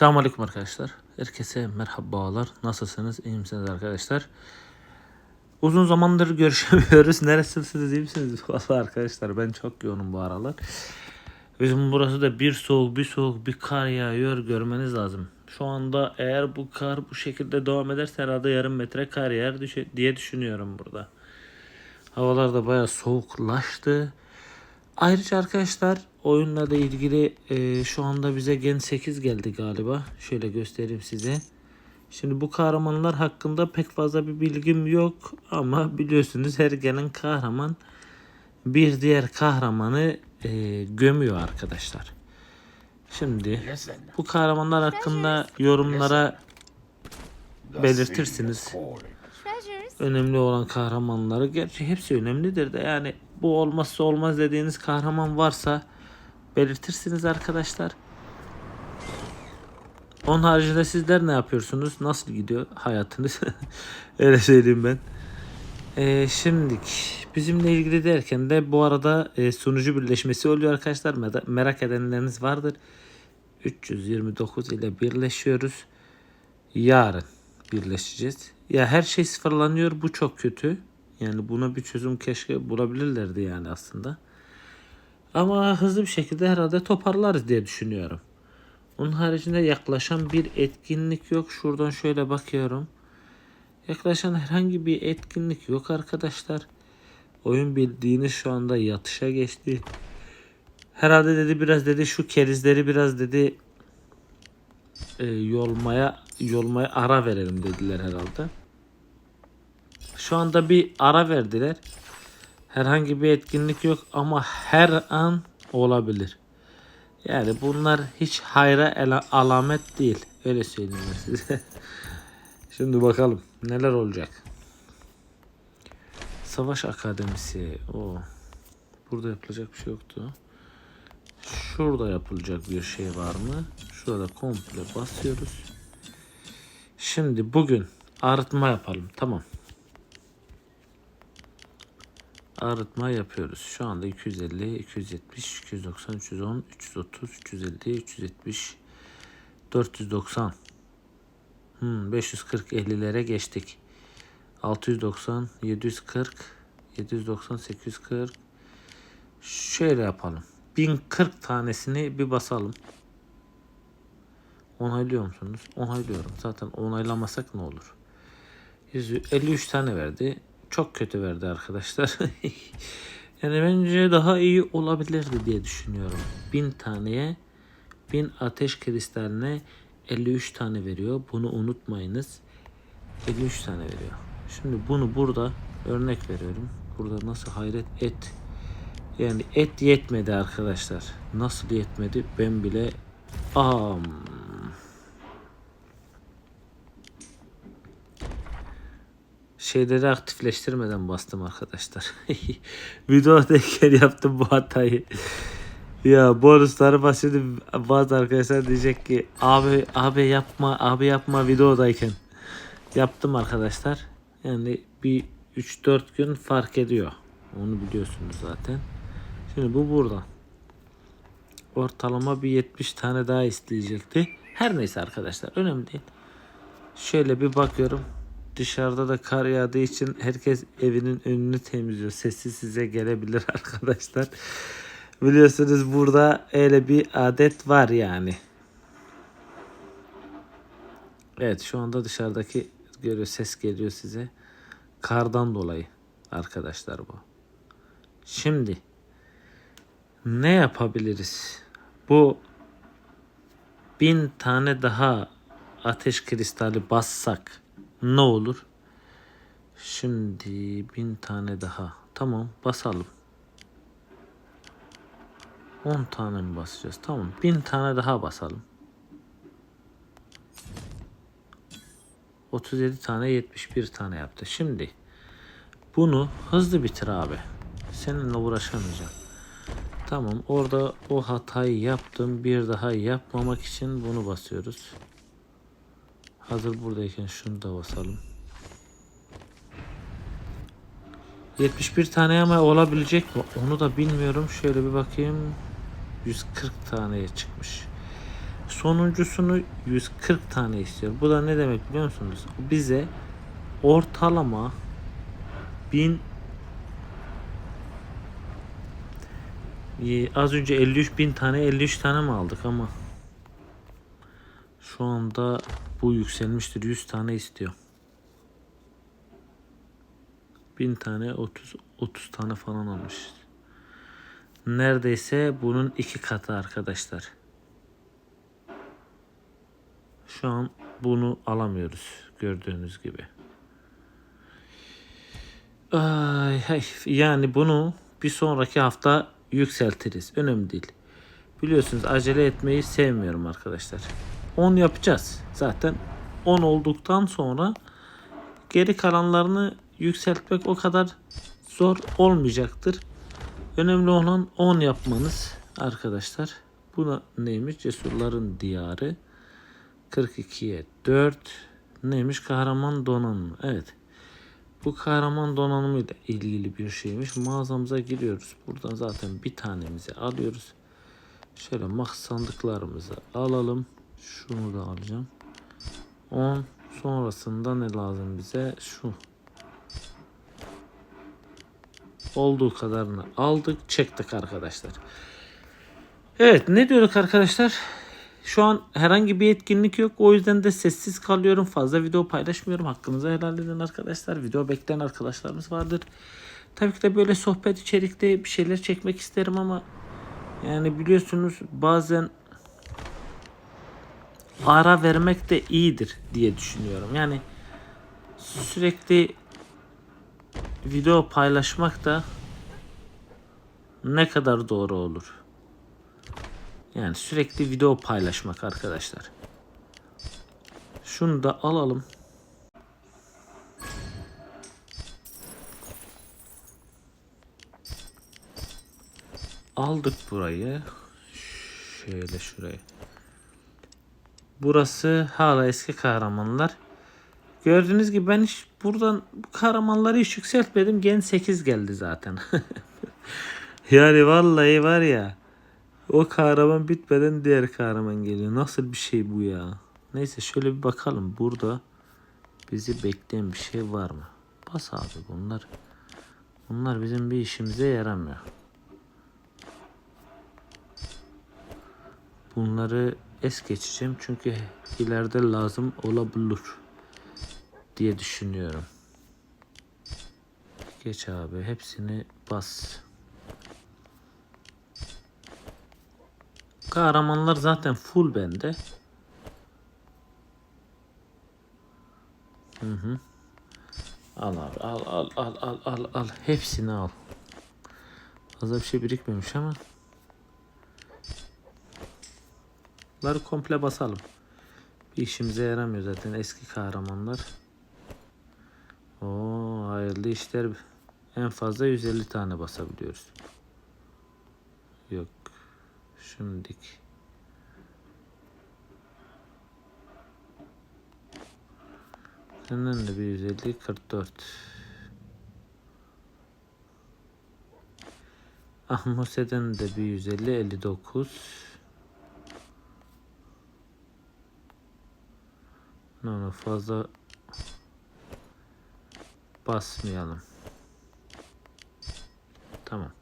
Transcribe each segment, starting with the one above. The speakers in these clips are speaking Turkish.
Selamünaleyküm arkadaşlar. Herkese merhabalar. Nasılsınız? İyi misiniz arkadaşlar? Uzun zamandır görüşemiyoruz. Neresiniz? iyi misiniz? Vallahi arkadaşlar ben çok yoğunum bu aralar. Bizim burası da bir soğuk bir soğuk bir kar yağıyor. Görmeniz lazım. Şu anda eğer bu kar bu şekilde devam ederse herhalde yarım metre kar yer diye düşünüyorum burada. Havalar da bayağı soğuklaştı. Ayrıca arkadaşlar oyunla da ilgili e, şu anda bize Gen 8 geldi galiba. Şöyle göstereyim size. Şimdi bu kahramanlar hakkında pek fazla bir bilgim yok ama biliyorsunuz her gelen kahraman bir diğer kahramanı e, gömüyor arkadaşlar. Şimdi bu kahramanlar hakkında yorumlara belirtirsiniz. Önemli olan kahramanları. Gerçi hepsi önemlidir de yani bu olmazsa olmaz dediğiniz kahraman varsa belirtirsiniz arkadaşlar. Onun haricinde sizler ne yapıyorsunuz? Nasıl gidiyor hayatınız? Öyle söyleyeyim ben. Ee, şimdilik bizimle ilgili derken de bu arada e, sunucu birleşmesi oluyor arkadaşlar. Merak edenleriniz vardır. 329 ile birleşiyoruz. Yarın birleşeceğiz. Ya her şey sıfırlanıyor. Bu çok kötü. Yani buna bir çözüm keşke bulabilirlerdi yani aslında. Ama hızlı bir şekilde herhalde toparlarız diye düşünüyorum. Onun haricinde yaklaşan bir etkinlik yok. Şuradan şöyle bakıyorum. Yaklaşan herhangi bir etkinlik yok arkadaşlar. Oyun bildiğiniz şu anda yatışa geçti. Herhalde dedi biraz dedi şu kerizleri biraz dedi e, yolmaya yolmaya ara verelim dediler herhalde. Şu anda bir ara verdiler. Herhangi bir etkinlik yok ama her an olabilir. Yani bunlar hiç hayra alamet değil. Öyle söyleyeyim size. Şimdi bakalım neler olacak. Savaş Akademisi. O. Burada yapılacak bir şey yoktu. Şurada yapılacak bir şey var mı? Şurada komple basıyoruz. Şimdi bugün arıtma yapalım. Tamam. Arıtma yapıyoruz. Şu anda 250, 270, 290, 310, 330, 350, 370, 490. Hmm, 540, 50'lere geçtik. 690, 740, 790, 840. Şöyle yapalım. 1040 tanesini bir basalım. Onaylıyor musunuz? Onaylıyorum. Zaten onaylamasak ne olur? 153 tane verdi. Çok kötü verdi arkadaşlar. yani bence daha iyi olabilirdi diye düşünüyorum. 1000 taneye 1000 ateş kristaline 53 tane veriyor. Bunu unutmayınız. 53 tane veriyor. Şimdi bunu burada örnek veriyorum. Burada nasıl hayret et. Yani et yetmedi arkadaşlar. Nasıl yetmedi ben bile am şeyleri aktifleştirmeden bastım arkadaşlar. Videodayken yaptım bu hatayı. ya bonusları basıyordum. Bazı arkadaşlar diyecek ki abi abi yapma abi yapma videodayken. Yaptım arkadaşlar. Yani bir 3-4 gün fark ediyor. Onu biliyorsunuz zaten. Şimdi bu burada. Ortalama bir 70 tane daha isteyecekti. Her neyse arkadaşlar önemli değil. Şöyle bir bakıyorum. Dışarıda da kar yağdığı için herkes evinin önünü temizliyor. Sesi size gelebilir arkadaşlar. Biliyorsunuz burada öyle bir adet var yani. Evet şu anda dışarıdaki görüyor ses geliyor size. Kardan dolayı arkadaşlar bu. Şimdi ne yapabiliriz? Bu bin tane daha ateş kristali bassak ne olur? Şimdi bin tane daha. Tamam basalım. 10 tane mi basacağız? Tamam. Bin tane daha basalım. 37 tane 71 tane yaptı. Şimdi bunu hızlı bitir abi. Seninle uğraşamayacağım. Tamam orada o hatayı yaptım. Bir daha yapmamak için bunu basıyoruz. Hazır buradayken şunu da basalım. 71 tane ama olabilecek mi? Onu da bilmiyorum. Şöyle bir bakayım. 140 taneye çıkmış. Sonuncusunu 140 tane istiyor. Bu da ne demek biliyor musunuz? Bize ortalama 1000 Ee, az önce 53 bin tane 53 tane mi aldık ama şu anda bu yükselmiştir 100 tane istiyor. 1000 tane 30 30 tane falan almış. Neredeyse bunun iki katı arkadaşlar. Şu an bunu alamıyoruz gördüğünüz gibi. Ay, yani bunu bir sonraki hafta yükseltiriz. Önemli değil. Biliyorsunuz acele etmeyi sevmiyorum arkadaşlar. 10 yapacağız. Zaten 10 olduktan sonra geri kalanlarını yükseltmek o kadar zor olmayacaktır. Önemli olan 10 yapmanız arkadaşlar. Bu neymiş? Cesurların diyarı. 42'ye 4. Neymiş? Kahraman donanımı. Evet. Bu kahraman donanımıyla ilgili bir şeymiş. Mağazamıza giriyoruz. Buradan zaten bir tanemizi alıyoruz. Şöyle max sandıklarımızı alalım. Şunu da alacağım. 10 sonrasında ne lazım bize? Şu. Olduğu kadarını aldık, çektik arkadaşlar. Evet, ne diyorduk arkadaşlar? Şu an herhangi bir etkinlik yok. O yüzden de sessiz kalıyorum. Fazla video paylaşmıyorum. Hakkınızı helal edin arkadaşlar. Video bekleyen arkadaşlarımız vardır. Tabii ki de böyle sohbet içerikte bir şeyler çekmek isterim ama yani biliyorsunuz bazen ara vermek de iyidir diye düşünüyorum. Yani sürekli video paylaşmak da ne kadar doğru olur. Yani sürekli video paylaşmak arkadaşlar. Şunu da alalım. Aldık burayı. Şöyle şurayı. Burası hala eski kahramanlar. Gördüğünüz gibi ben hiç buradan bu kahramanları hiç yükseltmedim. Gen 8 geldi zaten. yani vallahi var ya. O kahraman bitmeden diğer kahraman geliyor. Nasıl bir şey bu ya? Neyse şöyle bir bakalım. Burada bizi bekleyen bir şey var mı? Bas abi bunlar. Bunlar bizim bir işimize yaramıyor. Bunları es geçeceğim çünkü ileride lazım olabilir diye düşünüyorum. Geç abi hepsini bas. Kahramanlar zaten full bende. Hı hı. Al abi al al al al al al hepsini al. Fazla bir şey birikmemiş ama. Bunları komple basalım. Bir işimize yaramıyor zaten eski kahramanlar. Oo hayırlı işler. En fazla 150 tane basabiliyoruz. Yok. Şimdilik. Senden de bir 150 44. Ahmuse'den de bir 150 59. No, fazla basmayalım. Tamam.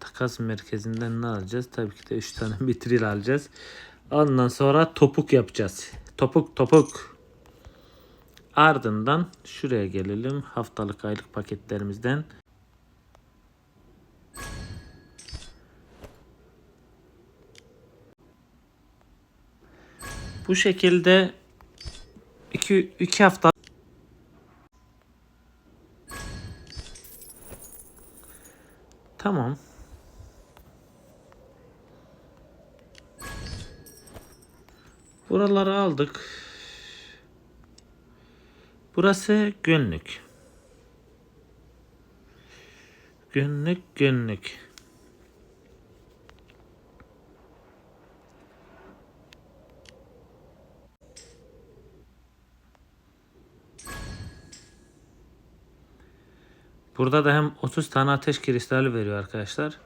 Takas merkezinden ne alacağız? Tabii ki de 3 tane mitril alacağız. Ondan sonra topuk yapacağız. Topuk topuk. Ardından şuraya gelelim. Haftalık aylık paketlerimizden. Bu şekilde 2 2 hafta Tamam. Buraları aldık. Burası günlük. Günlük günlük. Burada da hem 30 tane ateş kristali veriyor arkadaşlar.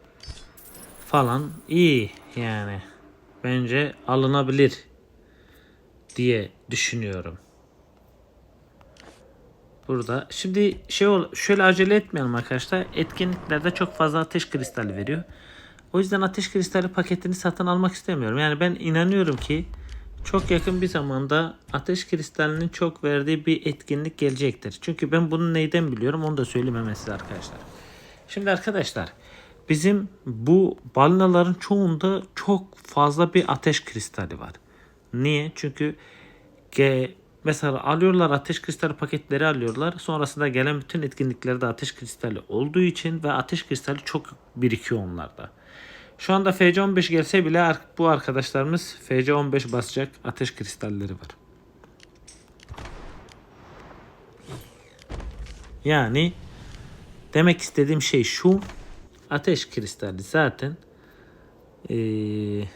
Falan iyi yani. bence alınabilir diye düşünüyorum. Burada şimdi şey ol, şöyle acele etmeyelim arkadaşlar. Etkinliklerde çok fazla ateş kristali veriyor. O yüzden ateş kristali paketini satın almak istemiyorum. Yani ben inanıyorum ki çok yakın bir zamanda ateş kristalinin çok verdiği bir etkinlik gelecektir. Çünkü ben bunu neyden biliyorum onu da söyleyeyim hemen size arkadaşlar. Şimdi arkadaşlar bizim bu balinaların çoğunda çok fazla bir ateş kristali var. Niye? Çünkü mesela alıyorlar ateş kristali paketleri alıyorlar. Sonrasında gelen bütün etkinliklerde ateş kristali olduğu için ve ateş kristali çok birikiyor onlarda. Şu anda FC15 gelse bile bu arkadaşlarımız FC15 basacak ateş kristalleri var. Yani demek istediğim şey şu. Ateş kristali zaten eee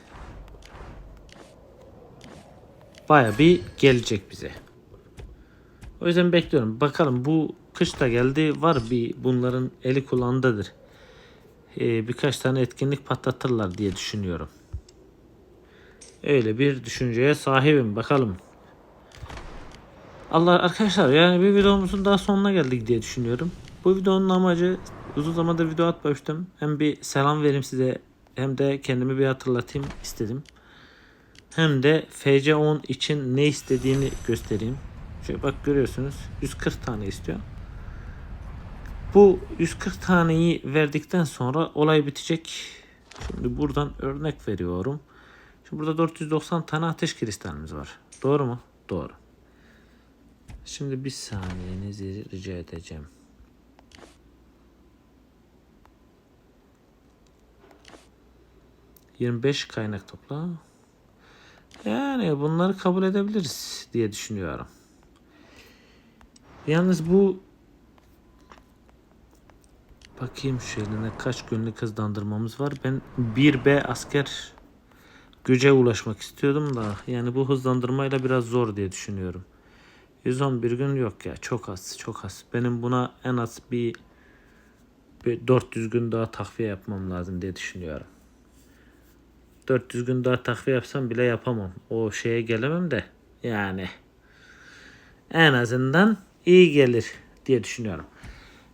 baya bir gelecek bize. O yüzden bekliyorum. Bakalım bu kış da geldi. Var bir bunların eli kulağındadır. Ee, birkaç tane etkinlik patlatırlar diye düşünüyorum. Öyle bir düşünceye sahibim. Bakalım. Allah arkadaşlar yani bir videomuzun daha sonuna geldik diye düşünüyorum. Bu videonun amacı uzun zamandır video atmamıştım. Hem bir selam vereyim size hem de kendimi bir hatırlatayım istedim. Hem de FC10 için ne istediğini göstereyim. Şöyle bak görüyorsunuz 140 tane istiyor. Bu 140 taneyi verdikten sonra olay bitecek. Şimdi buradan örnek veriyorum. Şimdi burada 490 tane ateş kristalimiz var. Doğru mu? Doğru. Şimdi bir saniyenizi rica edeceğim. ...25 kaynak topla. Yani bunları kabul edebiliriz diye düşünüyorum. Yalnız bu bakayım şöyle ne kaç günlük hızlandırmamız var. Ben 1B asker güce ulaşmak istiyordum da yani bu hızlandırmayla biraz zor diye düşünüyorum. 111 gün yok ya çok az çok az. Benim buna en az bir, bir 400 gün daha takviye yapmam lazım diye düşünüyorum. 400 gün daha takviye yapsam bile yapamam. O şeye gelemem de yani en azından iyi gelir diye düşünüyorum.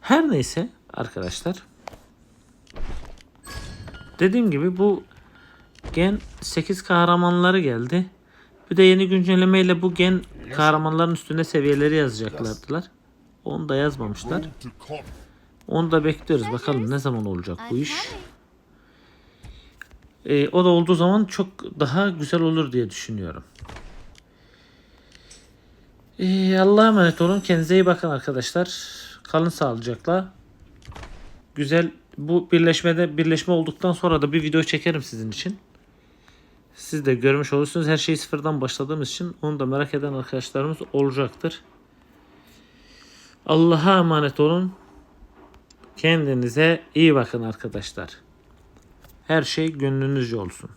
Her neyse arkadaşlar. Dediğim gibi bu gen 8 kahramanları geldi. Bir de yeni güncellemeyle bu gen kahramanların üstüne seviyeleri yazacaklardılar. Onu da yazmamışlar. Onu da bekliyoruz. Bakalım ne zaman olacak bu iş. Ee, o da olduğu zaman çok daha güzel olur diye düşünüyorum. Ee, Allah'a emanet olun. Kendinize iyi bakın arkadaşlar. Kalın sağlıcakla. Güzel bu birleşmede birleşme olduktan sonra da bir video çekerim sizin için. Siz de görmüş olursunuz. Her şey sıfırdan başladığımız için onu da merak eden arkadaşlarımız olacaktır. Allah'a emanet olun. Kendinize iyi bakın arkadaşlar. Her şey gönlünüzce olsun.